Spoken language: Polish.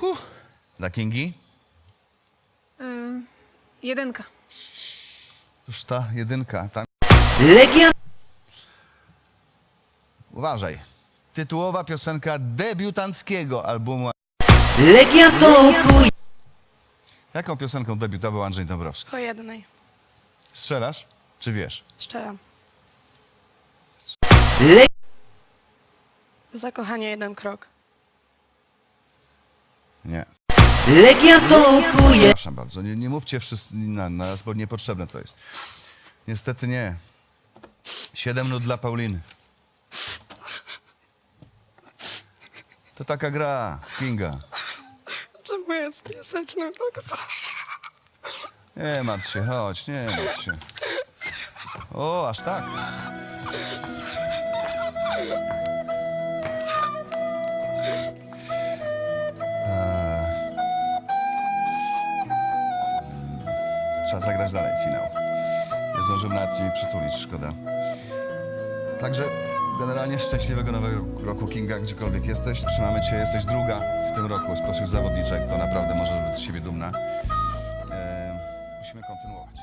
Huh. Dla Kingi? Jedynka. Już ta jedynka. Tam... Legion Uważaj. Tytułowa piosenka debiutanckiego albumu. Legion Toku Jaką piosenką debiutował Andrzej Dąbrowski? Po jednej. Strzelasz? Czy wiesz? Szczeram. Le Zakochanie jeden krok. Nie. Legion Toku je Przepraszam bardzo. Nie, nie mówcie wszyscy na na nas, bo niepotrzebne to jest. Niestety nie. Siedem minut dla Pauliny. To taka gra, Kinga. Czemu jest piasecznym tak Nie martw się, chodź, nie martw się. O, aż tak. Trzeba zagrać dalej finał. Nie zdążyłem nawet ciebie przytulić, szkoda. Także generalnie szczęśliwego nowego roku Kinga, gdziekolwiek jesteś. Trzymamy cię, jesteś druga w tym roku spośród zawodniczek. To naprawdę możesz być z siebie dumna. Eee, musimy kontynuować.